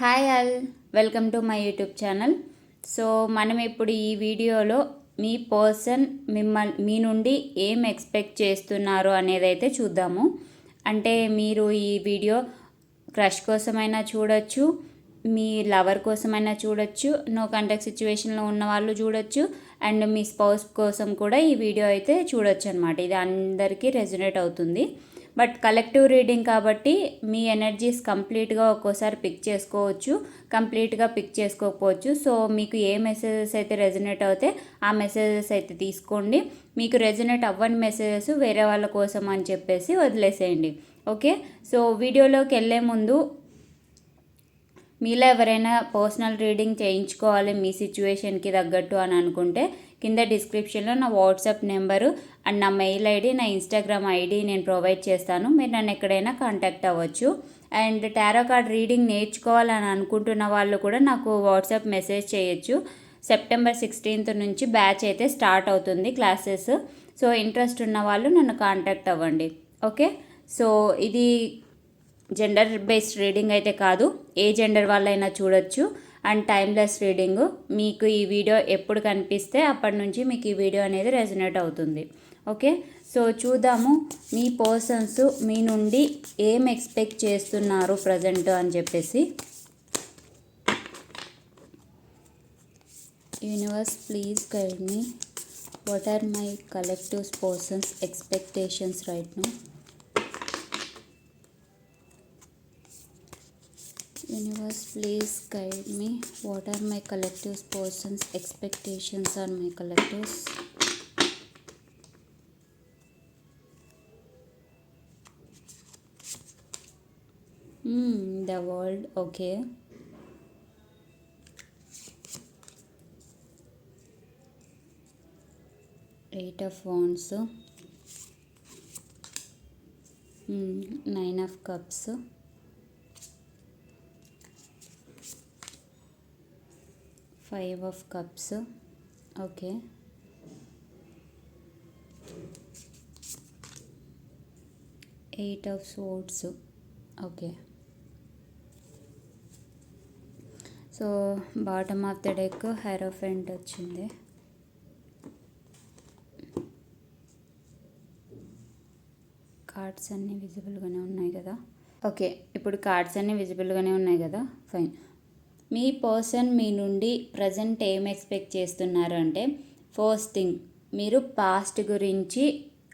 Hi all welcome to my YouTube channel. So మనం ఇప్పుడు ఈ వీడియోలో మీ పర్సన్ మిమ్మల్ని మీ నుండి ఏం ఎక్స్పెక్ట్ చేస్తున్నారు అనేది అయితే చూద్దాము. అంటే మీరు ఈ వీడియో క్రష్ కోసమైనా చూడొచ్చు మీ లవర్ కోసమైనా చూడొచ్చు నో కాంటాక్ట్ సిచ్యువేషన్లో ఉన్న వాళ్ళు చూడొచ్చు అండ్ మీ స్పౌస్ కోసం కూడా ఈ వీడియో అయితే చూడొచ్చు అనమాట ఇది అందరికీ రెజొనేట్ అవుతుంది. బట్ కలెక్టివ్ రీడింగ్ కాబట్టి మీ ఎనర్జీస్ కంప్లీట్గా ఒక్కోసారి పిక్ చేసుకోవచ్చు కంప్లీట్గా పిక్ చేసుకోకపోవచ్చు. సో మీకు ఏ మెసేజెస్ అయితే రెజనేట్ అవుతే ఆ మెసేజెస్ అయితే తీసుకోండి. మీకు రెజనేట్ అవ్వని మెసేజెస్ వేరే వాళ్ళ కోసం అని చెప్పేసి వదిలేసేయండి. ఓకే? సో వీడియోలోకి వెళ్ళే ముందు మీలో ఎవరైనా పర్సనల్ రీడింగ్ చేయించుకోవాలి మీ సిచ్యువేషన్కి తగ్గట్టు అని అనుకుంటే కింద డిస్క్రిప్షన్లో నా వాట్సాప్ నెంబరు అండ్ నా మెయిల్ ఐడి నా ఇన్స్టాగ్రామ్ ఐడి నేను ప్రొవైడ్ చేస్తాను. మీరు నన్ను ఎక్కడైనా కాంటాక్ట్ అవ్వచ్చు. అండ్ టారో కార్డ్ రీడింగ్ నేర్చుకోవాలని అనుకుంటున్న వాళ్ళు కూడా నాకు వాట్సాప్ మెసేజ్ చేయొచ్చు. సెప్టెంబర్ సిక్స్టీన్త్ నుంచి బ్యాచ్ అయితే స్టార్ట్ అవుతుంది క్లాసెస్. సో ఇంట్రెస్ట్ ఉన్న వాళ్ళు నన్ను కాంటాక్ట్ అవ్వండి. ఓకే? సో ఇది జెండర్ బేస్డ్ రీడింగ్ అయితే కాదు. ఏ జెండర్ వాళ్ళైనా చూడొచ్చు. And timeless reading. మీకు ఈ వీడియో ఎప్పుడు కనిపిస్తే అప్పటి నుంచి మీకు ఈ వీడియో అనేది రెజనేట్ అవుతుంది. ఓకే? సో చూద్దాము మీ పర్సన్స్ మీ నుండి ఏం ఎక్స్పెక్ట్ చేస్తున్నారు ప్రజెంట్ అని చెప్పేసి. Universe please guide me. What are my collective persons expectations right no? Universe please guide me. What are my collectives persons expectations on my collectives hmm the world okay. Eight of wands. Hmm, nine of cups five of cups. Okay. Eight of swords okay. So bottom of the deck hierophant వచ్చింది. Cards అన్నీ విజిబుల్గానే ఉన్నాయి కదా. Okay ఇప్పుడు cards అన్నీ విజిబుల్గానే ఉన్నాయి కదా. Fine. మీ person మీ నుండి ప్రజెంట్ ఏం ఎక్స్పెక్ట్ చేస్తున్నారు అంటే ఫస్ట్ థింగ్ మీరు పాస్ట్ గురించి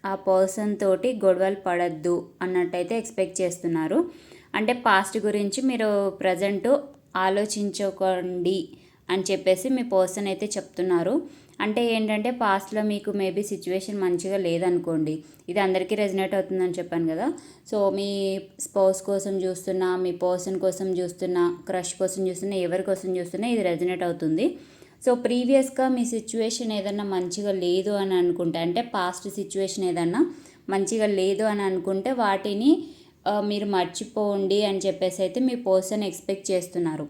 ఆ పర్సన్ తోటి గొడవలు పడద్దు అన్నట్టయితే ఎక్స్పెక్ట్ చేస్తున్నారు. అంటే పాస్ట్ గురించి మీరు ప్రజెంట్ ఆలోచించుకోండి అని చెప్పేసి మీ పర్సన్ అయితే చెప్తున్నారు. అంటే ఏంటంటే పాస్ట్లో మీకు మేబీ సిచ్యువేషన్ మంచిగా లేదనుకోండి ఇది అందరికీ రెజినేట్ అవుతుందని చెప్పాను కదా. సో మీ స్పౌస్ కోసం చూస్తున్నా మీ పర్సన్ కోసం చూస్తున్నా క్రష్ కోసం చూస్తున్నా ఎవరి కోసం చూస్తున్నా ఇది రెజినేట్ అవుతుంది. సో ప్రీవియస్గా మీ సిచ్యువేషన్ ఏదన్నా మంచిగా లేదు అని అనుకుంటే అంటే పాస్ట్ సిచ్యువేషన్ ఏదన్నా మంచిగా లేదు అని అనుకుంటే వాటిని మీరు మర్చిపోండి అని చెప్పేసి అయితే మీ పర్సన్ ఎక్స్పెక్ట్ చేస్తున్నారు.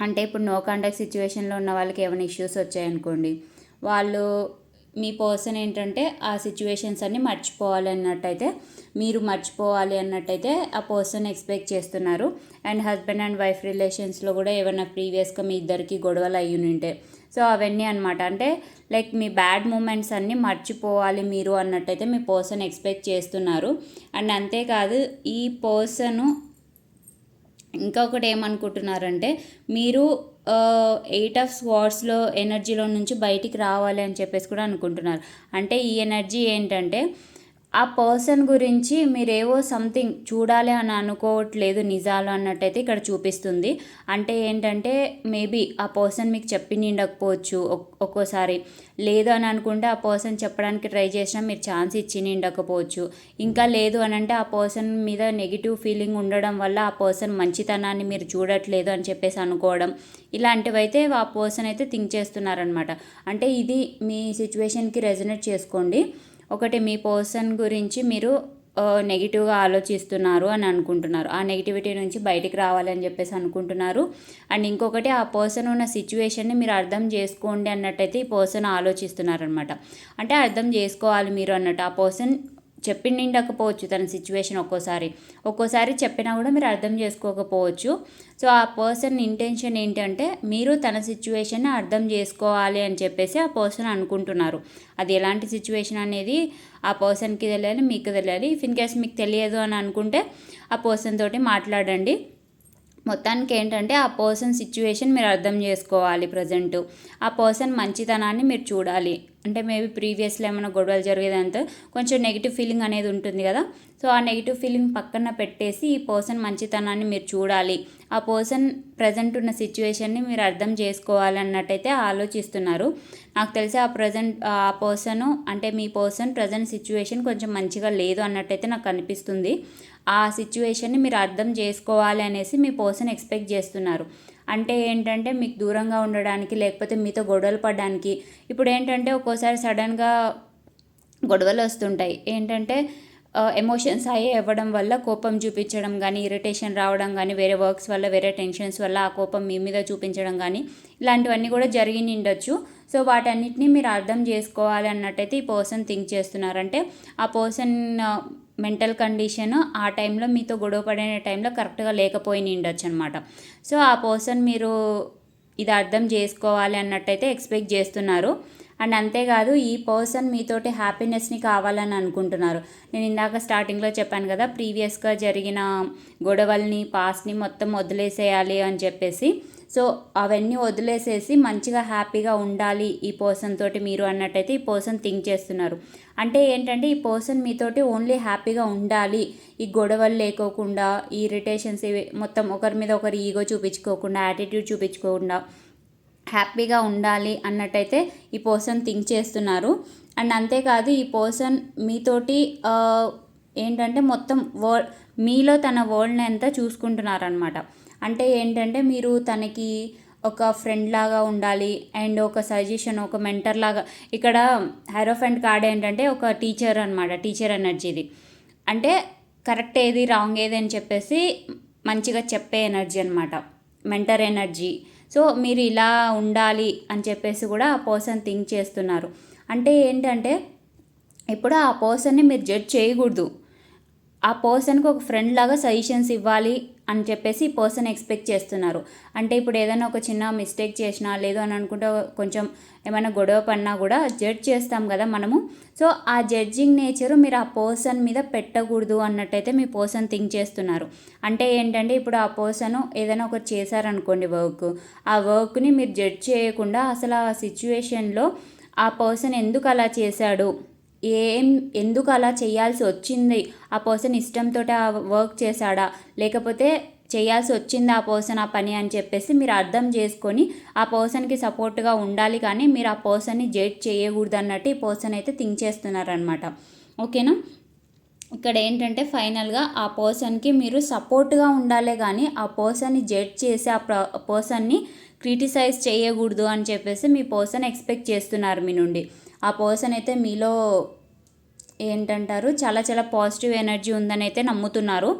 అంటే ఇప్పుడు నో కాంటాక్ట్ సిచ్యువేషన్లో ఉన్న వాళ్ళకి ఏమైనా ఇష్యూస్ వచ్చాయనుకోండి వాళ్ళు మీ పర్సన్ ఏంటంటే ఆ సిచ్యువేషన్స్ అన్నీ మర్చిపోవాలి అన్నట్టయితే మీరు మర్చిపోవాలి అన్నట్టయితే ఆ పర్సన్ ఎక్స్పెక్ట్ చేస్తున్నారు. అండ్ హస్బెండ్ అండ్ వైఫ్ రిలేషన్స్లో కూడా ఏమైనా ప్రీవియస్గా మీ ఇద్దరికి గొడవలు అయ్యి ఉంటే సో అవన్నీ అనమాట అంటే లైక్ మీ బ్యాడ్ మూమెంట్స్ అన్నీ మర్చిపోవాలి మీరు అన్నట్టయితే మీ పర్సన్ ఎక్స్పెక్ట్ చేస్తున్నారు. అండ్ అంతేకాదు ఈ పర్సను ఇంకొకటి ఏమనుకుంటున్నారంటే మీరు ఎయిట్ ఆఫ్ స్వార్డ్స్లో ఎనర్జీలో నుంచి బయటికి రావాలి అని చెప్పేసి కూడా అనుకుంటున్నారు. అంటే ఈ ఎనర్జీ ఏంటంటే ఆ పర్సన్ గురించి మీరేవో సంథింగ్ చూడాలి అని అనుకోవట్లేదు నిజాలు అన్నట్టయితే ఇక్కడ చూపిస్తుంది. అంటే ఏంటంటే మేబీ ఆ పర్సన్ మీకు చెప్పి నిండకపోవచ్చు ఒక్కోసారి లేదు అని అనుకుంటే ఆ పర్సన్ చెప్పడానికి ట్రై చేసినా మీరు ఛాన్స్ ఇచ్చి నిండకపోవచ్చు ఇంకా లేదు అని అంటే ఆ పర్సన్ మీద నెగిటివ్ ఫీలింగ్ ఉండడం వల్ల ఆ పర్సన్ మంచితనాన్ని మీరు చూడట్లేదు అని చెప్పేసి అనుకోవడం. ఇలాంటివైతే ఆ పర్సన్ అయితే థింక్ చేస్తున్నారనమాట అంటే ఇది మీ సిచ్యువేషన్కి రెజనేట్ చేసుకోండి. ఒకటి మీ పర్సన్ గురించి మీరు నెగిటివ్గా ఆలోచిస్తున్నారు అని అనుకుంటున్నారు. ఆ నెగిటివిటీ నుంచి బయటికి రావాలని చెప్పేసి అనుకుంటున్నారు. అండ్ ఇంకొకటి ఆ పర్సన్ ఉన్న సిచ్యువేషన్ని మీరు అర్థం చేసుకోండి అన్నట్టయితే ఈ పర్సన్ ఆలోచిస్తున్నారనమాట అంటే అర్థం చేసుకోవాలి మీరు అన్నట్టు. ఆ పర్సన్ చెప్పి నిండకపోవచ్చు తన సిచ్యువేషన్ ఒక్కోసారి. ఒక్కోసారి చెప్పినా కూడా మీరు అర్థం చేసుకోకపోవచ్చు. సో ఆ పర్సన్ ఇంటెన్షన్ ఏంటంటే మీరు తన సిచ్యువేషన్ని అర్థం చేసుకోవాలి అని చెప్పేసి ఆ పర్సన్ అనుకుంటున్నారు. అది ఎలాంటి సిచ్యువేషన్ అనేది ఆ పర్సన్కి తెలియాలి మీకు తెలియాలి. ఇఫ్ ఇన్ కేస్ మీకు తెలియదు అని అనుకుంటే ఆ పర్సన్ తోటి మాట్లాడండి. మొత్తానికి ఏంటంటే ఆ పర్సన్ సిచ్యువేషన్ మీరు అర్థం చేసుకోవాలి ప్రజెంట్. ఆ పర్సన్ మంచితనాన్ని మీరు చూడాలి. అంటే మేబీ ప్రీవియస్లో ఏమైనా గొడవలు జరిగేదంతా కొంచెం నెగిటివ్ ఫీలింగ్ అనేది ఉంటుంది కదా. సో ఆ నెగిటివ్ ఫీలింగ్ పక్కన పెట్టేసి ఈ పర్సన్ మంచితనాన్ని మీరు చూడాలి. ఆ పర్సన్ ప్రజెంట్ ఉన్న సిచ్యువేషన్ని మీరు అర్థం చేసుకోవాలి అన్నట్టయితే ఆలోచిస్తున్నారు. నాకు తెలిసి ఆ ప్రజెంట్ ఆ పర్సన్ అంటే మీ పర్సన్ ప్రజెంట్ సిచ్యువేషన్ కొంచెం మంచిగా లేదు అన్నట్టయితే నాకు అనిపిస్తుంది. ఆ సిచ్యువేషన్ని మీరు అర్థం చేసుకోవాలి అనేసి మీ పర్సన్ ఎక్స్పెక్ట్ చేస్తున్నారు. అంటే ఏంటంటే మీకు దూరంగా ఉండడానికి లేకపోతే మీతో గొడవలు పడడానికి. ఇప్పుడు ఏంటంటే ఒక్కోసారి సడన్గా గొడవలు వస్తుంటాయి. ఏంటంటే ఎమోషన్స్ అయ్యే ఇవ్వడం వల్ల కోపం చూపించడం కానీ ఇరిటేషన్ రావడం కానీ వేరే వర్క్స్ వల్ల వేరే టెన్షన్స్ వల్ల ఆ కోపం మీ మీద చూపించడం కానీ ఇలాంటివన్నీ కూడా జరిగి ఉండొచ్చు సో వాటన్నిటిని మీరు అర్థం చేసుకోవాలి అన్నట్టయితే ఈ పర్సన్ థింక్ చేస్తున్నారంటే ఆ పర్సన్ మెంటల్ కండిషన్ ఆ టైంలో మీతో గొడవ పడే టైంలో కరెక్ట్గా లేకపోయి ఉండొచ్చు అనమాట సో ఆ పర్సన్ మీరు ఇది అర్థం చేసుకోవాలి అన్నట్టయితే ఎక్స్పెక్ట్ చేస్తున్నారు. అండ్ అంతేకాదు ఈ పర్సన్ మీతోటి హ్యాపీనెస్ని కావాలని అనుకుంటున్నారు. నేను ఇందాక స్టార్టింగ్లో చెప్పాను కదా ప్రీవియస్గా జరిగిన గొడవల్ని పాస్ని మొత్తం వదిలేసేయాలి అని చెప్పేసి సో అవన్నీ వదిలేసేసి మంచిగా హ్యాపీగా ఉండాలి ఈ పర్సన్ తోటి మీరు అన్నట్టయితే ఈ పర్సన్ థింక్ చేస్తున్నారు. అంటే ఏంటంటే ఈ పర్సన్ మీతోటి ఓన్లీ హ్యాపీగా ఉండాలి. ఈ గొడవలు లేకోకుండా ఈ ఇరిటేషన్స్ ఇవి మొత్తం ఒకరి మీద ఒకరి ఈగో చూపించుకోకుండా యాటిట్యూడ్ చూపించుకోకుండా హ్యాపీగా ఉండాలి అన్నట్టయితే ఈ పర్సన్ థింక్ చేస్తున్నారు. అండ్ అంతేకాదు ఈ పర్సన్ మీతోటి ఏంటంటే మొత్తం వరల్డ్ మీలో తన వరల్డ్ని అంతా చూసుకుంటున్నారనమాట అంటే ఏంటంటే మీరు తనకి ఒక ఫ్రెండ్ లాగా ఉండాలి అండ్ ఒక సజెషన్ ఒక మెంటర్ లాగా. ఇక్కడ హైరోఫెంట్ కార్డ్ ఏంటంటే ఒక టీచర్ అనమాట టీచర్ ఎనర్జీది అంటే కరెక్ట్ ఏది రాంగ్ ఏది అని చెప్పేసి మంచిగా చెప్పే ఎనర్జీ అనమాట మెంటర్ ఎనర్జీ సో మీరు ఇలా ఉండాలి అని చెప్పేసి కూడా ఆ పర్సన్ థింక్ చేస్తున్నారు. అంటే ఏంటంటే ఇప్పుడు ఆ పర్సన్ని మీరు జడ్జ్ చేయకూడదు. ఆ పర్సన్కి ఒక ఫ్రెండ్ లాగా సజెషన్స్ ఇవ్వాలి అని చెప్పేసి ఈ పర్సన్ ఎక్స్పెక్ట్ చేస్తున్నారు. అంటే ఇప్పుడు ఏదైనా ఒక చిన్న మిస్టేక్ చేసినా లేదు అని అనుకుంటే కొంచెం ఏమైనా గొడవ పడినా కూడా జడ్జ్ చేస్తాం కదా మనము. సో ఆ జడ్జింగ్ నేచర్ మీరు ఆ పర్సన్ మీద పెట్టకూడదు అన్నట్టయితే మీ పర్సన్ థింక్ చేస్తున్నారు. అంటే ఏంటంటే ఇప్పుడు ఆ పర్సన్ ఏదైనా ఒకటి చేశారనుకోండి వర్క్ ఆ వర్క్ని మీరు జడ్జ్ చేయకుండా అసలు ఆ సిచ్యువేషన్లో ఆ పర్సన్ ఎందుకు అలా చేశాడు? ఏం ఎందుకు అలా చేయాల్సి వచ్చింది? ఆ పర్సన్ ఇష్టంతో ఆ వర్క్ చేశాడా? లేకపోతే చేయాల్సి వచ్చింది ఆ పర్సన్ ఆ పని అని చెప్పేసి మీరు అర్థం చేసుకొని ఆ పర్సన్కి సపోర్ట్గా ఉండాలి కానీ మీరు ఆ పర్సన్ని జడ్జ్ చేయకూడదు అన్నట్టు ఈ పర్సన్ అయితే థింక్ చేస్తున్నారనమాట ఓకేనా? ఇక్కడ ఏంటంటే ఫైనల్గా ఆ పర్సన్కి మీరు సపోర్ట్గా ఉండాలి కానీ ఆ పర్సన్ని జడ్జ్ చేసి ఆ పర్సన్ని క్రిటిసైజ్ చేయకూడదు అని చెప్పేసి మీ పర్సన్ ఎక్స్పెక్ట్ చేస్తున్నారు మీ నుండి. ఆ పర్సన్ అయితే మీలో ఏంటంటారు? చాలా చాలా పాజిటివ్ ఎనర్జీ ఉందని అయితే నమ్ముతున్నారు.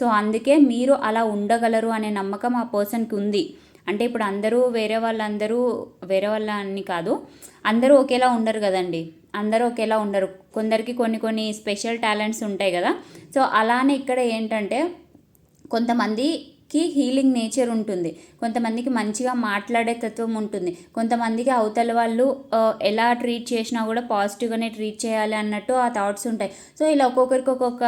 సో అందుకే మీరు అలా ఉండగలరు అనే నమ్మకం ఆ పర్సన్కి ఉంది. అంటే ఇప్పుడు అందరూ వేరే వాళ్ళందరూ వేరే వాళ్ళ అని కాదు అందరూ ఒకేలా ఉండరు కదండి. అందరూ ఒకేలా ఉండరు. కొందరికి కొన్ని కొన్ని స్పెషల్ టాలెంట్స్ ఉంటాయి కదా. సో అలానే ఇక్కడ ఏంటంటే కొంతమంది కి హీలింగ్ నేచర్ ఉంటుంది. కొంతమందికి మంచిగా మాట్లాడే తత్వం ఉంటుంది. కొంతమందికి అవతల వాళ్ళు ఎలా ట్రీట్ చేసినా కూడా పాజిటివ్గానే ట్రీట్ చేయాలి అన్నట్టు ఆ థాట్స్ ఉంటాయి. సో ఇలా ఒక్కొక్కరికి ఒక్కొక్క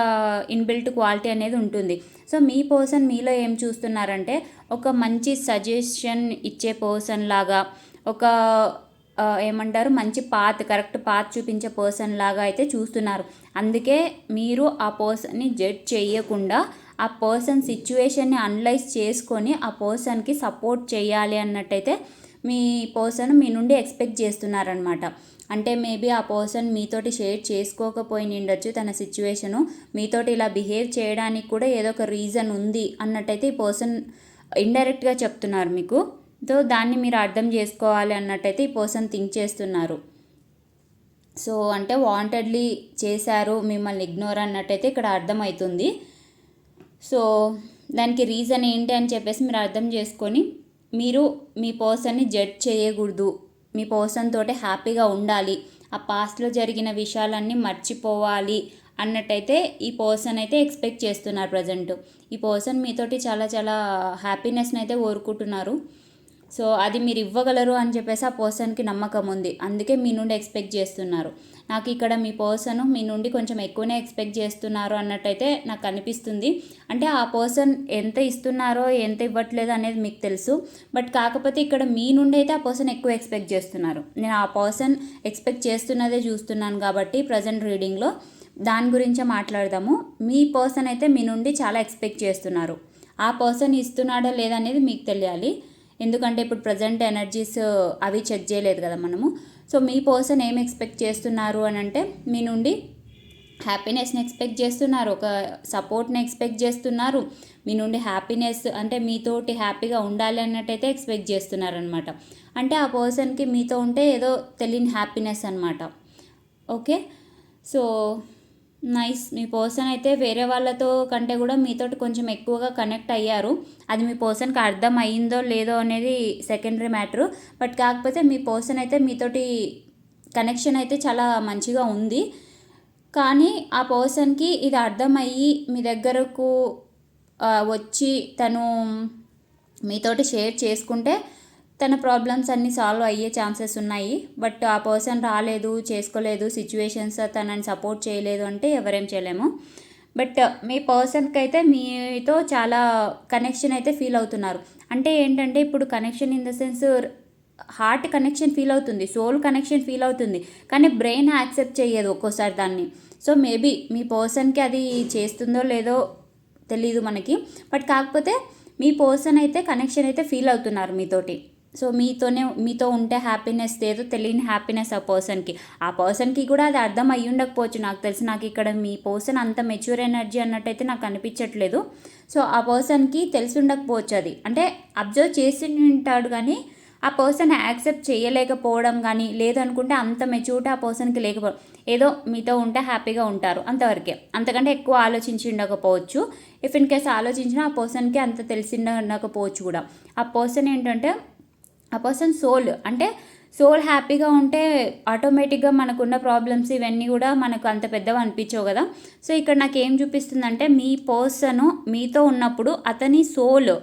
ఇన్బిల్ట్ క్వాలిటీ అనేది ఉంటుంది. సో మీ పర్సన్ మీలో ఏం చూస్తున్నారంటే ఒక మంచి సజెషన్ ఇచ్చే పర్సన్ లాగా ఒక ఏమంటారు మంచి పాత్ కరెక్ట్ పాత్ చూపించే పర్సన్ లాగా అయితే చూస్తున్నారు. అందుకే మీరు ఆ పర్సన్ని జడ్జ్ చేయకుండా ఆ పర్సన్ సిచ్యువేషన్ని అనలైజ్ చేసుకొని ఆ పర్సన్కి సపోర్ట్ చేయాలి అన్నట్టయితే మీ పర్సన్ మీ నుండి ఎక్స్పెక్ట్ చేస్తున్నారనమాట అంటే మేబీ ఆ పర్సన్ మీతోటి షేర్ చేసుకోకపోయి ఉండొచ్చు తన సిచ్యువేషను మీతోటి ఇలా బిహేవ్ చేయడానికి కూడా ఏదో ఒక రీజన్ ఉంది అన్నట్టయితే ఈ పర్సన్ ఇండైరెక్ట్గా చెప్తున్నారు మీకు. సో దాన్ని మీరు అర్థం చేసుకోవాలి అన్నట్టయితే ఈ పర్సన్ థింక్ చేస్తున్నారు. సో అంటే వాంటెడ్లీ చేశారు మిమ్మల్ని ఇగ్నోర్ అన్నట్టయితే ఇక్కడ అర్థమవుతుంది. సో దానికి రీజన్ ఏంటి అని చెప్పేసి మీరు అర్థం చేసుకొని మీరు మీ పర్సన్ని జడ్జ్ చేయకూడదు. మీ పర్సన్ తోటి హ్యాపీగా ఉండాలి. ఆ పాస్ట్లో జరిగిన విషయాలన్నీ మర్చిపోవాలి అన్నట్టయితే ఈ పర్సన్ అయితే ఎక్స్పెక్ట్ చేస్తున్నారు ప్రజెంట్. ఈ పర్సన్ మీతోటి చాలా చాలా హ్యాపీనెస్ని అయితే కోరుకుంటున్నారు. సో అది మీరు ఇవ్వగలరు అని చెప్పేసి ఆ పర్సన్కి నమ్మకం ఉంది. అందుకే మీ నుండి ఎక్స్పెక్ట్ చేస్తున్నారు. నాకు ఇక్కడ మీ పర్సన్ మీ నుండి కొంచెం ఎక్కువనే ఎక్స్పెక్ట్ చేస్తున్నారు అన్నట్టయితే నాకు అనిపిస్తుంది. అంటే ఆ పర్సన్ ఎంత ఇస్తున్నారో ఎంత ఇవ్వట్లేదు అనేది మీకు తెలుసు. బట్ కాకపోతే ఇక్కడ మీ నుండి అయితే ఆ పర్సన్ ఎక్కువ ఎక్స్పెక్ట్ చేస్తున్నారు. నేను ఆ పర్సన్ ఎక్స్పెక్ట్ చేస్తున్నదే చూస్తున్నాను కాబట్టి ప్రజెంట్ రీడింగ్లో దాని గురించే మాట్లాడదాము. మీ పర్సన్ అయితే మీ నుండి చాలా ఎక్స్పెక్ట్ చేస్తున్నారు. ఆ పర్సన్ ఇస్తున్నాడా లేదనేది అనేది మీకు తెలియాలి. ఎందుకంటే ఇప్పుడు ప్రజెంట్ ఎనర్జీస్ అవి చెక్ చేయలేదు కదా మనము. సో మీ పర్సన్ ఏం ఎక్స్పెక్ట్ చేస్తున్నారు అని అంటే మీ నుండి హ్యాపీనెస్ని ఎక్స్పెక్ట్ చేస్తున్నారు ఒక సపోర్ట్ని ఎక్స్పెక్ట్ చేస్తున్నారు. మీ నుండి హ్యాపీనెస్ అంటే మీతోటి హ్యాపీగా ఉండాలి అన్నట్టయితే ఎక్స్పెక్ట్ చేస్తున్నారనమాట అంటే ఆ పర్సన్కి మీతో ఉంటే ఏదో తెలియని హ్యాపీనెస్ అనమాట ఓకే? సో నైస్ మీ పర్సన్ అయితే వేరే వాళ్ళతో కంటే కూడా మీతోటి కొంచెం ఎక్కువగా కనెక్ట్ అయ్యారు. అది మీ పర్సన్కి అర్థం అయ్యిందో లేదో అనేది సెకండరీ మ్యాటరు బట్ కాకపోతే మీ పర్సన్ అయితే మీతోటి కనెక్షన్ అయితే చాలా మంచిగా ఉంది. కానీ ఆ పర్సన్కి ఇది అర్థమయ్యి మీ దగ్గరకు వచ్చి తను మీతోటి షేర్ చేసుకుంటే తన ప్రాబ్లమ్స్ అన్నీ సాల్వ్ అయ్యే ఛాన్సెస్ ఉన్నాయి. బట్ ఆ పర్సన్ రాలేదు చేసుకోలేదు సిచ్యువేషన్స్ తనని సపోర్ట్ చేయలేదు అంటే ఎవరేం చేయలేము. బట్ మీ పర్సన్కి అయితే మీతో చాలా కనెక్షన్ అయితే ఫీల్ అవుతున్నారు. అంటే ఏంటంటే ఇప్పుడు connection in the sense heart connection feel అవుతుంది సోల్ కనెక్షన్ ఫీల్ అవుతుంది. కానీ బ్రెయిన్ యాక్సెప్ట్ చేయదు ఒక్కోసారి దాన్ని. సో మేబీ మీ పర్సన్కి అది చేస్తుందో లేదో తెలీదు మనకి. బట్ కాకపోతే మీ పర్సన్ అయితే కనెక్షన్ అయితే ఫీల్ అవుతున్నారు మీతోటి. సో మీతోనే మీతో ఉంటే హ్యాపీనెస్ ఏదో తెలియని హ్యాపీనెస్ ఆ పర్సన్కి ఆ పర్సన్కి కూడా అది అర్థం అయ్యి ఉండకపోవచ్చు. నాకు తెలిసి నాకు ఇక్కడ మీ పర్సన్ అంత మెచ్యూర్ ఎనర్జీ అన్నట్టయితే నాకు అనిపించట్లేదు. సో ఆ పర్సన్కి తెలిసి ఉండకపోవచ్చు అది. అంటే అబ్జర్వ్ చేసి ఉంటాడు కానీ ఆ పర్సన్ యాక్సెప్ట్ చేయలేకపోవడం కానీ లేదనుకుంటే అంత మెచ్యూరిటీ ఆ పర్సన్కి లేకపోవడం ఏదో మీతో ఉంటే హ్యాపీగా ఉంటారు అంతవరకే. అంతకంటే ఎక్కువ ఆలోచించి ఉండకపోవచ్చు. ఇఫ్ ఇన్ కేస్ ఆలోచించినా ఆ పర్సన్కి అంత తెలిసి ఉండకపోవచ్చు కూడా. ఆ పర్సన్ ఏంటంటే ఆ పర్సన్ సోల్ అంటే సోల్ హ్యాపీగా ఉంటే ఆటోమేటిక్గా మనకున్న ప్రాబ్లమ్స్ ఇవన్నీ కూడా మనకు అంత పెద్దగా అనిపించవు కదా. సో ఇక్కడ నాకు ఏం చూపిస్తుందంటే మీ పర్సన్ మీతో ఉన్నప్పుడు అతని సోల్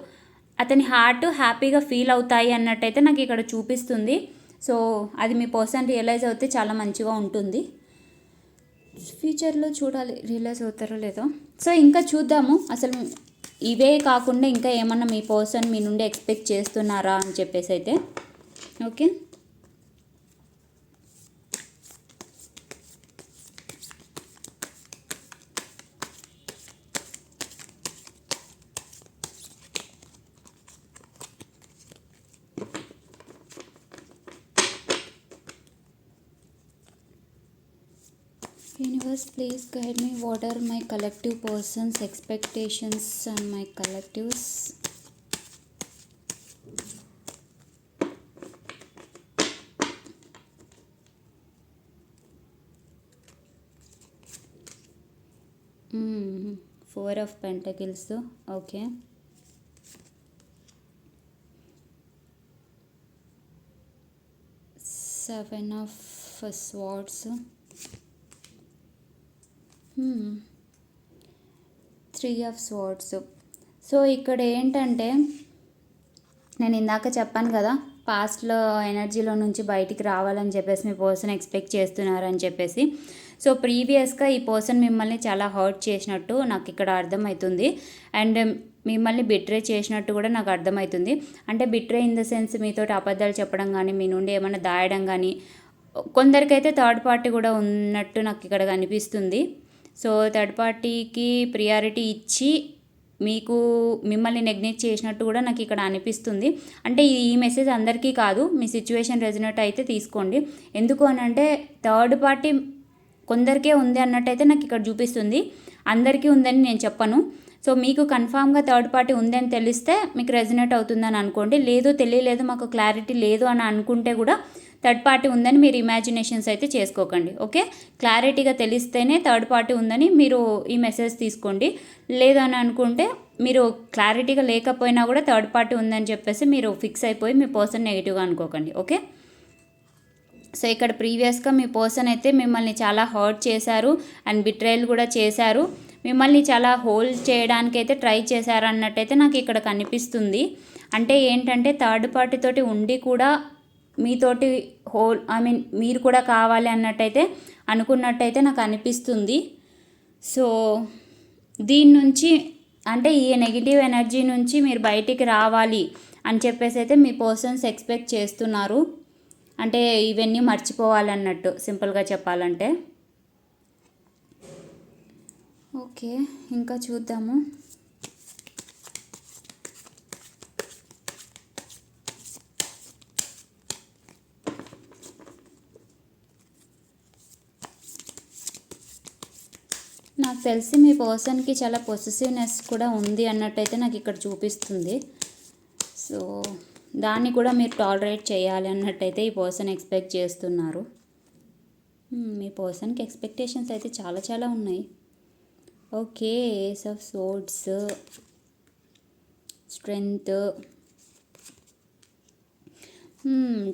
అతని హార్ట్ హ్యాపీగా ఫీల్ అవుతాయి అన్నట్టయితే నాకు ఇక్కడ చూపిస్తుంది. సో అది మీ పర్సన్ రియలైజ్ అవుతే చాలా మంచిగా ఉంటుంది. ఫ్యూచర్లో చూడాలి రియలైజ్ అవుతారో లేదో. సో ఇంకా చూద్దాము. అసలు ఇవే కాకుండా ఇంకా ఏమన్నా మీ పర్సన్ మీ నుండి ఎక్స్పెక్ట్ చేస్తున్నారా అని చెప్పేసి అయితే okay? Guide me. What are my collective person's expectations and my collectives? Mm, Four of Pentacles, though. Okay. Seven of Swords. Three of swords so ఇక్కడ ఏంటంటే నేను ఇందాక చెప్పాను కదా పాస్ట్లో ఎనర్జీలో నుంచి బయటికి రావాలని చెప్పేసి మీ పర్సన్ ఎక్స్పెక్ట్ చేస్తున్నారని చెప్పేసి. సో ప్రీవియస్గా ఈ పర్సన్ మిమ్మల్ని చాలా హర్ట్ చేసినట్టు నాకు ఇక్కడ అర్థమవుతుంది అండ్ మిమ్మల్ని బిట్రే చేసినట్టు కూడా నాకు అర్థమవుతుంది అంటే బిట్రే ఇన్ ద సెన్స్ మీతో అబద్ధాలు చెప్పడం కానీ మీ నుండి ఏమైనా దాయడం కానీ కొందరికైతే థర్డ్ పార్టీ కూడా ఉన్నట్టు నాకు ఇక్కడ కనిపిస్తుంది. సో థర్డ్ పార్టీకి ప్రియారిటీ ఇచ్చి మీకు మిమ్మల్ని నెగ్నెక్ట్ చేసినట్టు కూడా నాకు ఇక్కడ అనిపిస్తుంది. అంటే ఈ మెసేజ్ అందరికీ కాదు మీ సిచ్యువేషన్ రెజినెట్ అయితే తీసుకోండి. ఎందుకు అని అంటే థర్డ్ పార్టీ కొందరికే ఉంది అన్నట్టయితే నాకు ఇక్కడ చూపిస్తుంది. అందరికీ ఉందని నేను చెప్పను. సో మీకు కన్ఫామ్గా థర్డ్ పార్టీ ఉందని తెలిస్తే మీకు రెజినేట్ అవుతుందని అనుకోండి. లేదు తెలియలేదు మాకు క్లారిటీ లేదు అని అనుకుంటే కూడా థర్డ్ పార్టీ ఉందని మీరు ఇమాజినేషన్స్ అయితే చేసుకోకండి ఓకే? క్లారిటీగా తెలిస్తేనే థర్డ్ పార్టీ ఉందని మీరు ఈ మెసేజ్ తీసుకోండి. లేదని అనుకుంటే మీరు క్లారిటీగా లేకపోయినా కూడా థర్డ్ పార్టీ ఉందని చెప్పేసి మీరు ఫిక్స్ అయిపోయి మీ పర్సన్ నెగిటివ్గా అనుకోకండి ఓకే? సో ఇక్కడ ప్రీవియస్గా మీ పర్సన్ అయితే మిమ్మల్ని చాలా హర్ట్ చేశారు అండ్ బిట్రయల్ కూడా చేశారు. మిమ్మల్ని చాలా హోల్డ్ చేయడానికి అయితే ట్రై చేశారు అన్నట్టయితే నాకు ఇక్కడ కనిపిస్తుంది. అంటే ఏంటంటే థర్డ్ పార్టీ తోటి ఉండి కూడా మీతోటి హోల్ ఐ మీన్ మీరు కూడా కావాలి అన్నట్టయితే అనుకున్నట్టయితే నాకు అనిపిస్తుంది. సో దీని నుంచి అంటే ఈ నెగిటివ్ ఎనర్జీ నుంచి మీరు బయటికి రావాలి అని చెప్పేసి అయితే మీ పర్సన్స్ ఎక్స్పెక్ట్ చేస్తున్నారు. అంటే ఇవన్నీ మర్చిపోవాలన్నట్టు సింపుల్గా చెప్పాలంటే. ఓకే ఇంకా చూద్దాము. నాకు తెలిసి మీ పర్సన్కి చాలా పొసెసివ్నెస్ కూడా ఉంది అన్నట్టయితే నాకు ఇక్కడ చూపిస్తుంది. సో దాన్ని కూడా మీరు టాలరేట్ చేయాలి అన్నట్టయితే ఈ పర్సన్ ఎక్స్పెక్ట్ చేస్తున్నారు. మీ పర్సన్కి ఎక్స్పెక్టేషన్స్ అయితే చాలా చాలా ఉన్నాయి. Okay ace of swords strength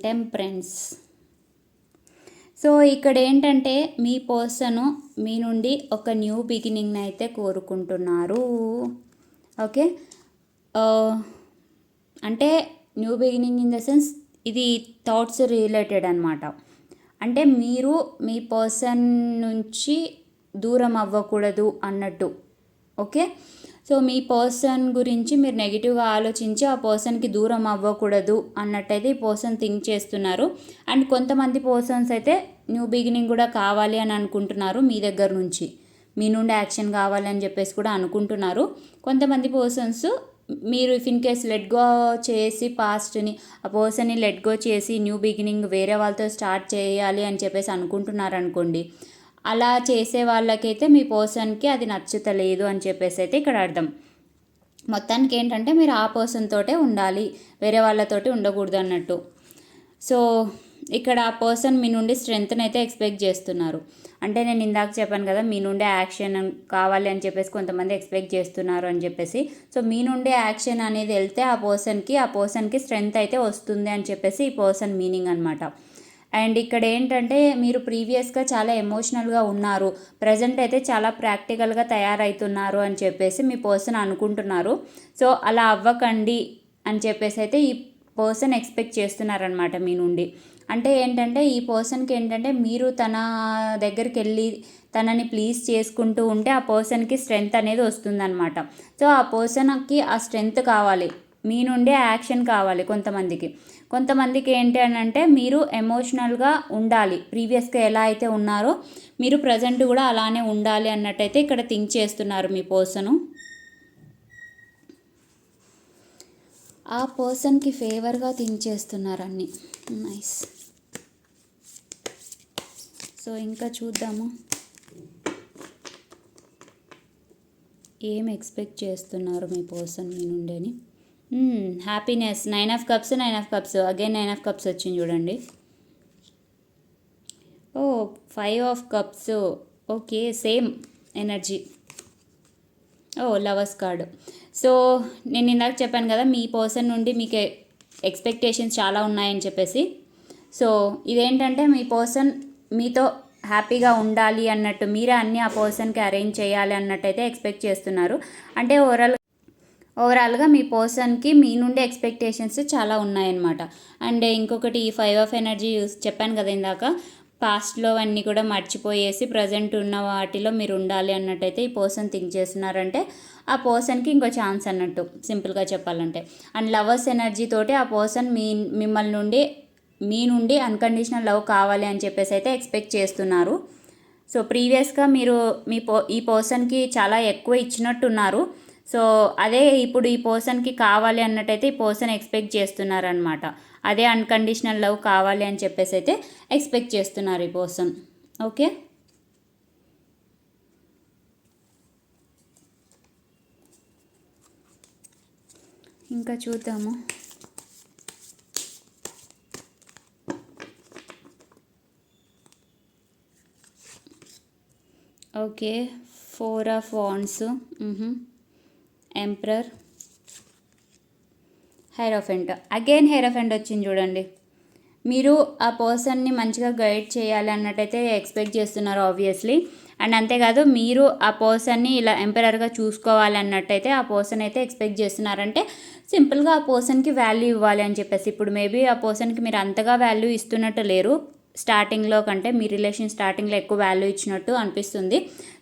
temperance so ఇక్కడ ఏంటంటే మీ పర్సన్ మీ నుండి ఒక న్యూ బిగినింగ్ని అయితే కోరుకుంటున్నారు. ఓకే? అంటే new beginning in the sense ఇది థాట్స్ రిలేటెడ్ అనమాట అంటే మీరు మీ పర్సన్ నుంచి దూరం అవ్వకూడదు అన్నట్టు. ఓకే? సో మీ పర్సన్ గురించి మీరు నెగిటివ్గా ఆలోచించి ఆ పర్సన్కి దూరం అవ్వకూడదు అన్నట్టయితే ఈ పర్సన్ థింక్ చేస్తున్నారు. అండ్ కొంతమంది పర్సన్స్ అయితే న్యూ బిగినింగ్ కూడా కావాలి అని అనుకుంటున్నారు మీ దగ్గర నుంచి. మీ నుండి యాక్షన్ కావాలి అని చెప్పేసి కూడా అనుకుంటున్నారు. కొంతమంది పర్సన్స్ మీరు if in case let go చేసి పాస్ట్ని ఆ పర్సన్ని లెట్ గో చేసి న్యూ బిగినింగ్ వేరే వాళ్ళతో స్టార్ట్ చేయాలి అని చెప్పేసి అనుకుంటున్నారు అనుకోండి అలా చేసే వాళ్ళకైతే మీ పర్సన్కి అది నచ్చుతలేదు అని చెప్పేసి అయితే ఇక్కడ అర్థం. మొత్తానికి ఏంటంటే మీరు ఆ పర్సన్ తోటే ఉండాలి వేరే వాళ్ళతోటి ఉండకూడదు అన్నట్టు. సో ఇక్కడ ఆ పర్సన్ మీ నుండి స్ట్రెంగ్త్ని అయితే ఎక్స్పెక్ట్ చేస్తున్నారు. అంటే నేను ఇందాక చెప్పాను కదా మీ నుండే యాక్షన్ కావాలి అని చెప్పేసి కొంతమంది ఎక్స్పెక్ట్ చేస్తున్నారు అని చెప్పేసి. సో మీ నుండే యాక్షన్ అనేది వెళ్తే ఆ పర్సన్కి ఆ పర్సన్కి స్ట్రెంగ్త్ అయితే వస్తుంది అని చెప్పేసి ఈ పర్సన్ మీనింగ్ అనమాట అండ్ ఇక్కడ ఏంటంటే మీరు ప్రీవియస్గా చాలా ఎమోషనల్గా ఉన్నారు. ప్రజెంట్ అయితే చాలా ప్రాక్టికల్గా తయారవుతున్నారు అని చెప్పేసి మీ పర్సన్ అనుకుంటున్నారు. సో అలా అవ్వకండి అని చెప్పేసి అయితే ఈ పర్సన్ ఎక్స్పెక్ట్ చేస్తున్నారనమాట మీ నుండి. అంటే ఏంటంటే ఈ పర్సన్కి ఏంటంటే మీరు తన దగ్గరికి వెళ్ళి తనని ప్లీజ్ చేసుకుంటూ ఉంటే ఆ పర్సన్కి స్ట్రెంగ్త్ అనేది వస్తుందన్నమాట. సో ఆ పర్సన్కి ఆ స్ట్రెంగ్త్ కావాలి. మీ నుండే యాక్షన్ కావాలి కొంతమందికి. కొంతమందికి ఏంటి అని అంటే మీరు ఎమోషనల్గా ఉండాలి. ప్రీవియస్గా ఎలా అయితే ఉన్నారో మీరు ప్రజెంట్ కూడా అలానే ఉండాలి అన్నట్టయితే ఇక్కడ థింక్ చేస్తున్నారు మీ పర్సను ఆ పర్సన్కి ఫేవర్గా థింక్ చేస్తున్నారు అన్ని. నైస్ సో ఇంకా చూద్దాము. ఏం ఎక్స్పెక్ట్ చేస్తున్నారు మీ పర్సన్ మీ నుండి అని? Happiness nine of cups nine of cups again nine of cups వచ్చింది చూడండి. ఓ five of cups okay same energy oh lovers card so నేను ఇందాక చెప్పాను కదా మీ పర్సన్ నుండి మీకు ఎక్స్పెక్టేషన్స్ చాలా ఉన్నాయని చెప్పేసి. సో ఇదేంటంటే మీ పర్సన్ మీతో హ్యాపీగా ఉండాలి అన్నట్టు మీరే అన్నీ ఆ పర్సన్కి అరేంజ్ చేయాలి అన్నట్టయితే ఎక్స్పెక్ట్ చేస్తున్నారు. అంటే ఓవరాల్ ఓవరాల్గా మీ పర్సన్కి మీ నుండి ఎక్స్పెక్టేషన్స్ చాలా ఉన్నాయన్నమాట. అండ్ ఇంకొకటి ఈ ఫైవ్ ఆఫ్ ఎనర్జీ యూస్ చెప్పాను కదా ఇందాక. పాస్ట్లో అన్నీ కూడా మర్చిపోయేసి ప్రజెంట్ ఉన్న వాటిలో మీరు ఉండాలి అన్నట్టయితే ఈ పర్సన్ థింక్ చేస్తున్నారంటే ఆ పర్సన్కి ఇంకో ఛాన్స్ అన్నట్టు సింపుల్గా చెప్పాలంటే. అండ్ లవర్స్ ఎనర్జీ తోటి ఆ పర్సన్ మీ మిమ్మల్ని నుండి మీ నుండి అన్కండిషనల్ లవ్ కావాలి అని చెప్పేసి అయితే ఎక్స్పెక్ట్ చేస్తున్నారు. సో ప్రీవియస్గా మీరు మీ పో ఈ పర్సన్కి చాలా ఎక్కువ ఇచ్చినట్టున్నారు. సో అదే ఇప్పుడు ఈ పర్సన్కి కావాలి అన్నట్టయితే ఈ పర్సన్ ఎక్స్పెక్ట్ చేస్తున్నారనమాట అదే అన్కండిషనల్ లవ్ కావాలి అని చెప్పేసి అయితే ఎక్స్పెక్ట్ చేస్తున్నారు ఈ పర్సన్. ఓకే? ఇంకా చూద్దాము. Okay. Four of wands. Emperor hierophant again here వచ్చింది చూడండి. మీరు ఆ పర్సన్ని మంచిగా గైడ్ చేయాలి అన్నట్టయితే ఎక్స్పెక్ట్ చేస్తున్నారు ఆబ్వియస్లీ అండ్ అంతేకాదు మీరు ఆ పర్సన్ని ఇలా ఎంపరర్గా చూసుకోవాలి అన్నట్టయితే ఆ పర్సన్ అయితే ఎక్స్పెక్ట్ చేస్తున్నారంటే సింపుల్గా ఆ పర్సన్కి వాల్యూ ఇవ్వాలి అని చెప్పేసి. ఇప్పుడు మేబీ ఆ పర్సన్కి మీరు అంతగా వాల్యూ ఇస్తున్నట్టు లేరు. స్టార్టింగ్లో కంటే మీ రిలేషన్ స్టార్టింగ్లో ఎక్కువ వాల్యూ ఇచ్చినట్టు అనిపిస్తుంది.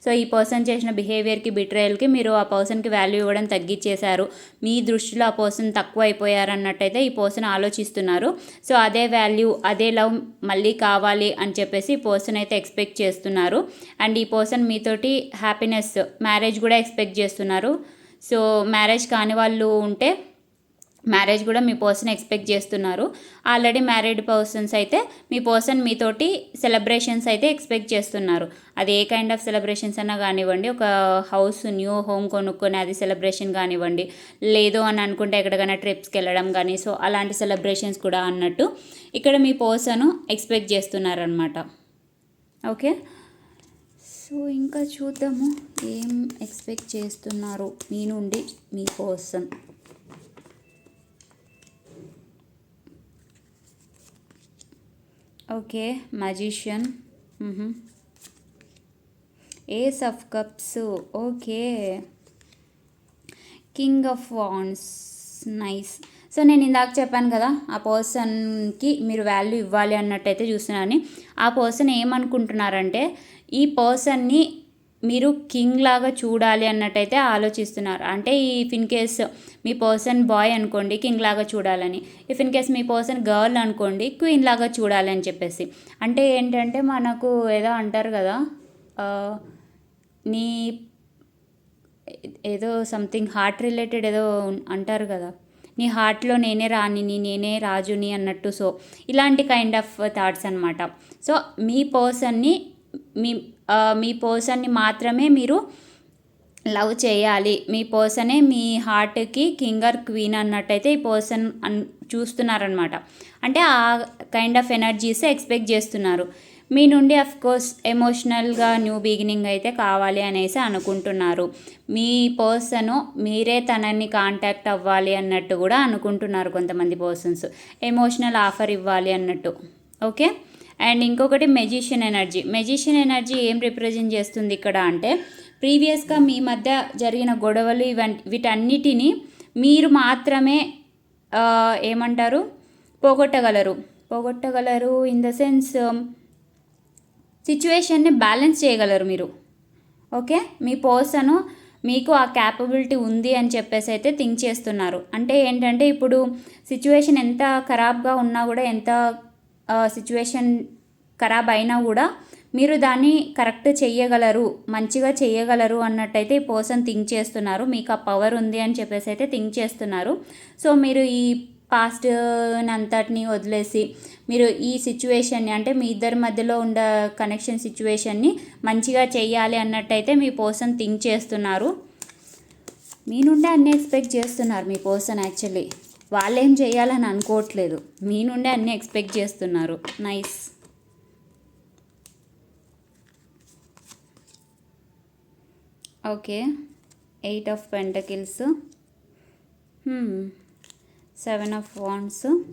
సో ఈ పర్సన్ చేసిన బిహేవియర్కి బిట్రేయల్కి మీరు ఆ పర్సన్కి వాల్యూ ఇవ్వడం తగ్గించేశారు. మీ దృష్టిలో ఆ పర్సన్ తక్కువ అయిపోయారన్నట్టయితే ఈ పర్సన్ ఆలోచిస్తున్నారు. సో అదే వాల్యూ అదే లవ్ మళ్ళీ కావాలి అని చెప్పేసి ఈ పర్సన్ అయితే ఎక్స్పెక్ట్ చేస్తున్నారు. అండ్ ఈ పర్సన్ మీతోటి హ్యాపీనెస్ మ్యారేజ్ కూడా ఎక్స్పెక్ట్ చేస్తున్నారు. సో మ్యారేజ్ కాని వాళ్ళు ఉంటే మ్యారేజ్ కూడా మీ పర్సన్ ఎక్స్పెక్ట్ చేస్తున్నారు. ఆల్రెడీ మ్యారీడ్ పర్సన్స్ అయితే మీ పర్సన్ మీతోటి సెలబ్రేషన్స్ అయితే ఎక్స్పెక్ట్ చేస్తున్నారు. అది ఏ కైండ్ ఆఫ్ సెలబ్రేషన్స్ అన్నా కానివ్వండి ఒక హౌస్ న్యూ హోమ్ కొనుక్కొని అది సెలబ్రేషన్ కానివ్వండి లేదు అని అనుకుంటే ఎక్కడికైనా ట్రిప్స్కి వెళ్ళడం కానీ సో అలాంటి సెలబ్రేషన్స్ కూడా అన్నట్టు ఇక్కడ మీ పర్సన్ ఎక్స్పెక్ట్ చేస్తున్నారనమాట ఓకే? సో ఇంకా చూద్దాము ఏం ఎక్స్పెక్ట్ చేస్తున్నారు మీ నుండి మీ person. Okay magician ace of cups okay. King of wands nice so నేను ఇందాక చెప్పాను కదా ఆ పర్సన్కి మీరు వాల్యూ ఇవ్వాలి అన్నట్టయితే చూస్తున్నాను. ఆ పర్సన్ ఏమనుకుంటున్నారంటే ఈ పర్సన్ని మీరు కింగ్ లాగా చూడాలి అన్నట్టయితే ఆలోచిస్తున్నారు. అంటే ఇఫ్ ఇన్ కేస్ మీ పర్సన్ బాయ్ అనుకోండి కింగ్ లాగా చూడాలని. ఇఫ్ ఇన్ కేస్ మీ పర్సన్ గర్ల్ అనుకోండి క్వీన్ లాగా చూడాలి అని చెప్పేసి. అంటే ఏంటంటే మనకు ఏదో అంటారు కదా నీ ఏదో సంథింగ్ హార్ట్ రిలేటెడ్ ఏదో అంటారు కదా. నీ హార్ట్లో నేనే రాణిని నేనే రాజుని అన్నట్టు. సో ఇలాంటి కైండ్ ఆఫ్ థాట్స్ అనమాట సో మీ పర్సన్ని మీ మీ పర్సన్ని మాత్రమే మీరు లవ్ చేయాలి. మీ పర్సనే మీ హార్ట్కి కింగ్ ఆర్ క్వీన్ అన్నట్టయితే ఈ పర్సన్ అన్ చూస్తున్నారనమాట అంటే ఆ కైండ్ ఆఫ్ ఎనర్జీస్ ఎక్స్పెక్ట్ చేస్తున్నారు. మీ నుండి అఫ్ కోర్స్ ఎమోషనల్గా న్యూ బిగినింగ్ అయితే కావాలి అనేసి అనుకుంటున్నారు. మీ పర్సను మీరే తనని కాంటాక్ట్ అవ్వాలి అన్నట్టు కూడా అనుకుంటున్నారు కొంతమంది పర్సన్స్ ఎమోషనల్ ఆఫర్ ఇవ్వాలి అన్నట్టు. ఓకే అండ్ ఇంకొకటి మెజిషియన్ ఎనర్జీ. మెజిషియన్ ఎనర్జీ ఏం రిప్రజెంట్ చేస్తుంది ఇక్కడ అంటే ప్రీవియస్గా మీ మధ్య జరిగిన గొడవలు ఇవన్ వీటన్నిటిని మీరు మాత్రమే ఏమంటారు? పోగొట్టగలరు. పోగొట్టగలరు ఇన్ ద సెన్స్ um, సిచ్యువేషన్ని బ్యాలెన్స్ చేయగలరు మీరు. ఓకే? మీ పర్సను మీకు ఆ క్యాపబిలిటీ ఉంది అని చెప్పేసి అయితే థింక్ చేస్తున్నారు. అంటే ఏంటంటే ఇప్పుడు సిచ్యువేషన్ ఎంత ఖరాబ్గా ఉన్నా కూడా ఎంత సిచ్యువేషన్ ఖరాబ్ అయినా కూడా మీరు దాన్ని కరెక్ట్ చెయ్యగలరు మంచిగా చెయ్యగలరు అన్నట్టయితే ఈ పర్సన్ థింక్ చేస్తున్నారు. మీకు ఆ పవర్ ఉంది అని చెప్పేసి అయితే థింక్ చేస్తున్నారు. సో మీరు ఈ పాస్ట్ అంతటిని వదిలేసి మీరు ఈ సిచ్యువేషన్ని అంటే మీ ఇద్దరి మధ్యలో ఉండే కనెక్షన్ సిచ్యువేషన్ని మంచిగా చెయ్యాలి అన్నట్టయితే మీ పర్సన్ థింక్ చేస్తున్నారు. మీ నుండే అన్నీ ఎక్స్పెక్ట్ చేస్తున్నారు మీ పర్సన్ యాక్చువల్లీ వాళ్ళు ఏం చేయాలని అనుకోవట్లేదు. మీ నుండే అన్నీ ఎక్స్పెక్ట్ చేస్తున్నారు. Nice. Okay. Eight of pentacles. Seven of wands.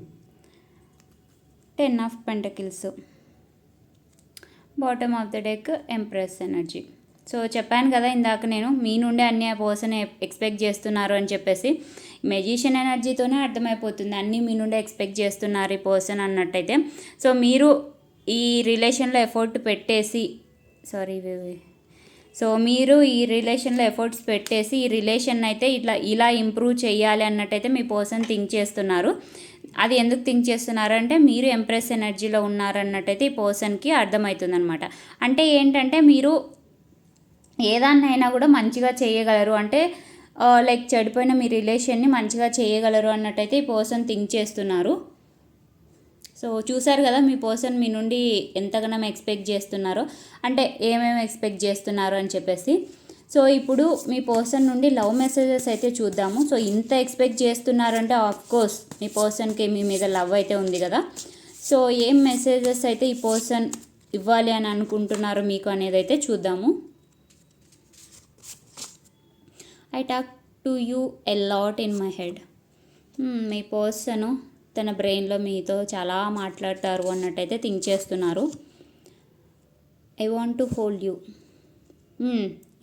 Ten of pentacles. Bottom of the deck empress energy. So చెప్పాను కదా ఇందాక నేను మీ నుండి అన్ని పర్సన్ ఎక్స్పెక్ట్ చేస్తున్నారు అని చెప్పేసి మెజిషియన్ ఎనర్జీతోనే అర్థమైపోతుంది. అన్నీ మీ నుండి ఎక్స్పెక్ట్ చేస్తున్నారు ఈ పర్సన్ అన్నట్టయితే. సో మీరు ఈ రిలేషన్లో ఎఫర్ట్ పెట్టేసి సారీ సో మీరు ఈ రిలేషన్లో ఎఫర్ట్స్ పెట్టేసి ఈ రిలేషన్ అయితే ఇట్లా ఇలా ఇంప్రూవ్ చేయాలి అన్నట్టయితే మీ పర్సన్ థింక్ చేస్తున్నారు. అది ఎందుకు థింక్ చేస్తున్నారు అంటే మీరు ఎంప్రెస్ ఎనర్జీలో ఉన్నారన్నట్టయితే ఈ పర్సన్కి అర్థమవుతుంది అనమాట అంటే ఏంటంటే మీరు ఏదాన్నైనా కూడా మంచిగా చేయగలరు. అంటే లైక్ చెడిపోయిన మీ రిలేషన్ని మంచిగా చేయగలరు అన్నట్టయితే ఈ పర్సన్ థింక్ చేస్తున్నారు. సో చూసారు కదా మీ పర్సన్ మీ నుండి ఎంతగానో ఎక్స్పెక్ట్ చేస్తున్నారో. అంటే ఏమేమి ఎక్స్పెక్ట్ చేస్తున్నారు అని చెప్పేసి. సో ఇప్పుడు మీ పర్సన్ నుండి లవ్ మెసేజెస్ అయితే చూద్దాము. సో ఇంత ఎక్స్పెక్ట్ చేస్తున్నారంటే ఆఫ్ కోర్స్ మీ పర్సన్కి మీ మీద లవ్ అయితే ఉంది కదా. సో ఏం మెసేజెస్ అయితే ఈ పర్సన్ ఇవ్వాలి అని అనుకుంటున్నారు మీకు అనేది అయితే చూద్దాము. I talk to you a lot in my head me person తన బ్రెయిన్లో మీతో చాలా మాట్లాడతారు అన్నట్టయితే థింక్ చేస్తున్నారు. I want to hold you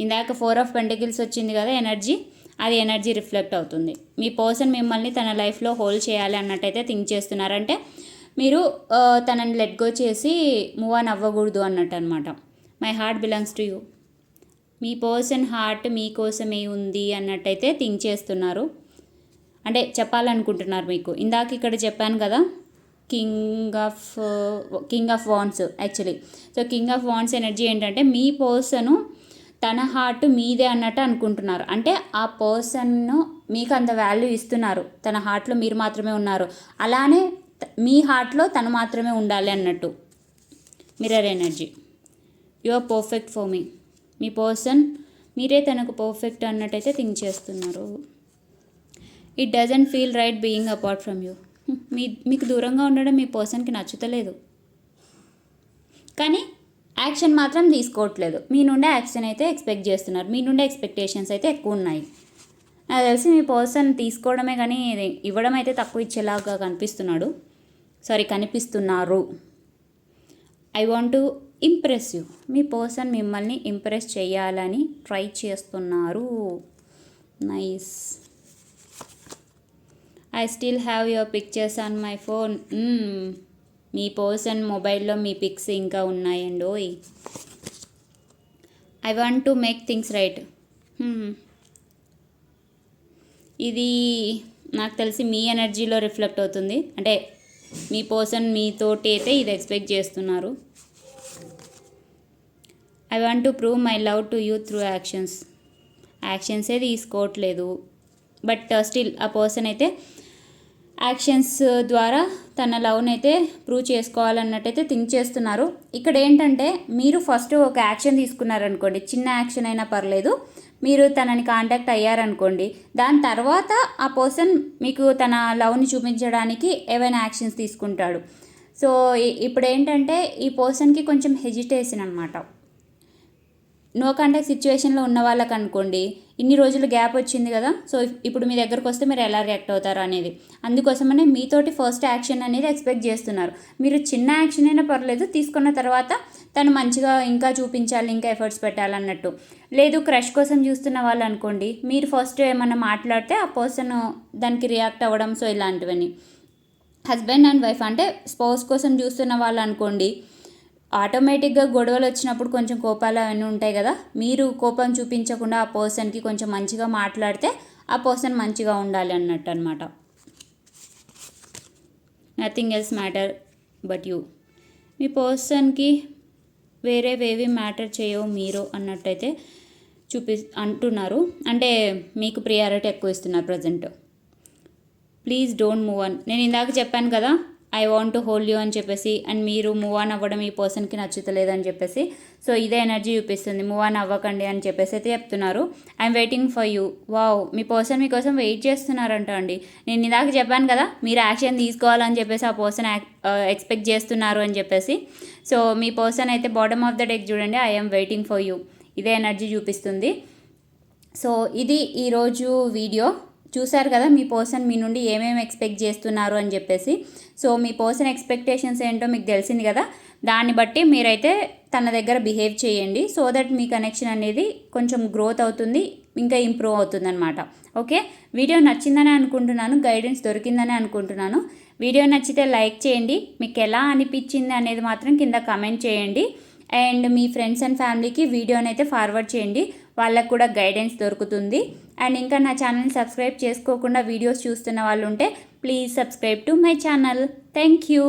ఇందాక ఫోర్ ఆఫ్ పెంటకిల్స్ వచ్చింది కదా ఎనర్జీ అది ఎనర్జీ రిఫ్లెక్ట్ అవుతుంది. మీ పర్సన్ మిమ్మల్ని తన లైఫ్లో హోల్డ్ చేయాలి అన్నట్టయితే థింక్ చేస్తున్నారంటే మీరు uh, తనని లెట్ గో చేసి మూవ్ ఆన్ అవ్వకూడదు అన్నట్టు అనమాట my heart belongs to you me person heart మీకోసమే ఉంది అన్నట్టయితే థింక్ చేస్తున్నారు. అంటే చెప్పాలనుకుంటున్నారు మీకు. ఇందాక ఇక్కడ చెప్పాను కదా king of king of wands actually. So king of wands energy ఏంటంటే మీ పర్సను తన హార్ట్ మీదే అన్నట్టు అనుకుంటున్నారు. అంటే ఆ పర్సన్ను మీకు అంత వాల్యూ ఇస్తున్నారు. తన హార్ట్లో మీరు మాత్రమే ఉన్నారు. అలానే మీ హార్ట్లో తను మాత్రమే ఉండాలి అన్నట్టు. Mirror energy. You are perfect for me. Me person మీరే తనకు పర్ఫెక్ట్ అన్నట్టయితే థింక్ చేస్తున్నారు. It doesn't feel right being apart from you మీ మీకు దూరంగా ఉండడం మీ పర్సన్కి నచ్చుతలేదు. కానీ యాక్షన్ మాత్రం తీసుకోవట్లేదు. మీ నుండే యాక్షన్ అయితే ఎక్స్పెక్ట్ చేస్తున్నారు. మీ నుండే ఎక్స్పెక్టేషన్స్ అయితే ఎక్కువ ఉన్నాయి. నాకు తెలిసి మీ పర్సన్ తీసుకోవడమే కానీ ఇవ్వడం అయితే తక్కువ ఇచ్చేలాగా కనిపిస్తున్నాడు. సారీ కనిపిస్తున్నారు. ఐ వాంట్ టు ఇంప్రెస్ మీ పర్సన్ మిమ్మల్ని ఇంప్రెస్ చేయాలని ట్రై చేస్తున్నారు. Nice I still have your pictures on my phone me person మొబైల్లో మీ పిక్స్ ఇంకా ఉన్నాయండి ఓయ్ I want to make things right ఇది నాకు తెలిసి మీ ఎనర్జీలో రిఫ్లెక్ట్ అవుతుంది. అంటే మీ పర్సన్ మీతోటి అయితే ఇది ఎక్స్పెక్ట్ చేస్తున్నారు. I want to prove my love to you through actions యాక్షన్సే తీసుకోవట్లేదు. బట్ స్టిల్ ఆ పర్సన్ అయితే యాక్షన్స్ uh, ద్వారా తన లవ్ని అయితే ప్రూవ్ చేసుకోవాలన్నట్టయితే థింక్ చేస్తున్నారు. ఇక్కడ ఏంటంటే మీరు ఫస్ట్ ఒక యాక్షన్ తీసుకున్నారనుకోండి చిన్న యాక్షన్ అయినా పర్లేదు మీరు తనని కాంటాక్ట్ అయ్యారనుకోండి దాని తర్వాత ఆ పర్సన్ మీకు తన లవ్ని చూపించడానికి ఏవైనా యాక్షన్స్ తీసుకుంటాడు. సో ఇప్పుడు ఏంటంటే ఈ పర్సన్కి కొంచెం హెజిటేషన్ అనమాట నో కాంటాక్ట్ సిచ్యువేషన్లో ఉన్న వాళ్ళకి అనుకోండి ఇన్ని రోజులు గ్యాప్ వచ్చింది కదా సో ఇప్పుడు మీ దగ్గరకు వస్తే మీరు ఎలా రియాక్ట్ అవుతారు అనేది. అందుకోసమనే మీతోటి ఫస్ట్ యాక్షన్ అనేది ఎక్స్పెక్ట్ చేస్తున్నారు. మీరు చిన్న యాక్షన్ అయినా పర్లేదు తీసుకున్న తర్వాత తను మంచిగా ఇంకా చూపించాలి ఇంకా ఎఫర్ట్స్ పెట్టాలన్నట్టు. లేదు క్రష్ కోసం చూస్తున్న వాళ్ళు అనుకోండి మీరు ఫస్ట్ ఏమన్నా మాట్లాడితే ఆ పర్సన్ దానికి రియాక్ట్ అవ్వడం సో ఇలాంటివన్నీ. హస్బెండ్ అండ్ వైఫ్ అంటే స్పౌస్ కోసం చూస్తున్న వాళ్ళు అనుకోండి ఆటోమేటిక్గా గొడవలు వచ్చినప్పుడు కొంచెం కోపాలు అవన్నీ ఉంటాయి కదా మీరు కోపం చూపించకుండా ఆ పర్సన్కి కొంచెం మంచిగా మాట్లాడితే ఆ పర్సన్ మంచిగా ఉండాలి అన్నట్టు అనమాట nothing else matter but you మీ పర్సన్కి వేరేవేవి మ్యాటర్ చేయవు మీరు అన్నట్టయితే చూపి అంటున్నారు. అంటే మీకు ప్రియారిటీ ఎక్కువ ఇస్తున్నారు present please don't move on నేను ఇందాక చెప్పాను కదా I want to hold you అని చెప్పేసి అండ్ మీరు మూవ్ ఆన్ అవ్వడం ఈ పర్సన్కి నచ్చుతలేదని అని చెప్పేసి. సో ఇదే ఎనర్జీ చూపిస్తుంది. మూవ్ ఆన్ అవ్వకండి అని చెప్పేసి అయితే చెప్తున్నారు. I'm waiting for you wow me person మీకోసం వెయిట్ చేస్తున్నారంట అండి. నేను ఇందాక చెప్పాను కదా మీరు యాక్షన్ తీసుకోవాలని చెప్పేసి ఆ పర్సన్ ఎక్స్పెక్ట్ uh, చేస్తున్నారు అని చెప్పేసి. సో మీ పర్సన్ అయితే బాటమ్ ఆఫ్ ద డెక్ చూడండి. ఐఎమ్ వెయిటింగ్ ఫర్ యూ ఇదే ఎనర్జీ చూపిస్తుంది. సో ఇది ఈరోజు వీడియో చూశారు కదా మీ పర్సన్ మీ నుండి ఏమేమి ఎక్స్పెక్ట్ చేస్తున్నారు అని చెప్పేసి. సో మీ పర్సన్ ఎక్స్పెక్టేషన్స్ ఏంటో మీకు తెలిసింది కదా దాన్ని బట్టి మీరైతే తన దగ్గర బిహేవ్ చేయండి. సో దట్ మీ కనెక్షన్ అనేది కొంచెం గ్రోత్ అవుతుంది ఇంకా ఇంప్రూవ్ అవుతుంది అనమాట ఓకే? వీడియో నచ్చిందని అనుకుంటున్నాను గైడెన్స్ దొరికిందని అనుకుంటున్నాను. వీడియో నచ్చితే లైక్ చేయండి. మీకు ఎలా అనిపించింది అనేది మాత్రం కింద కమెంట్ చేయండి. అండ్ మీ ఫ్రెండ్స్ అండ్ ఫ్యామిలీకి వీడియోని అయితే ఫార్వర్డ్ చేయండి. వాళ్ళకు కూడా గైడెన్స్ దొరుకుతుంది. అండ్ ఇంకా నా ఛానల్ని సబ్స్క్రైబ్ చేసుకోకుండా వీడియోస్ చూస్తున్న వాళ్ళు ఉంటే please subscribe to my channel. Thank you.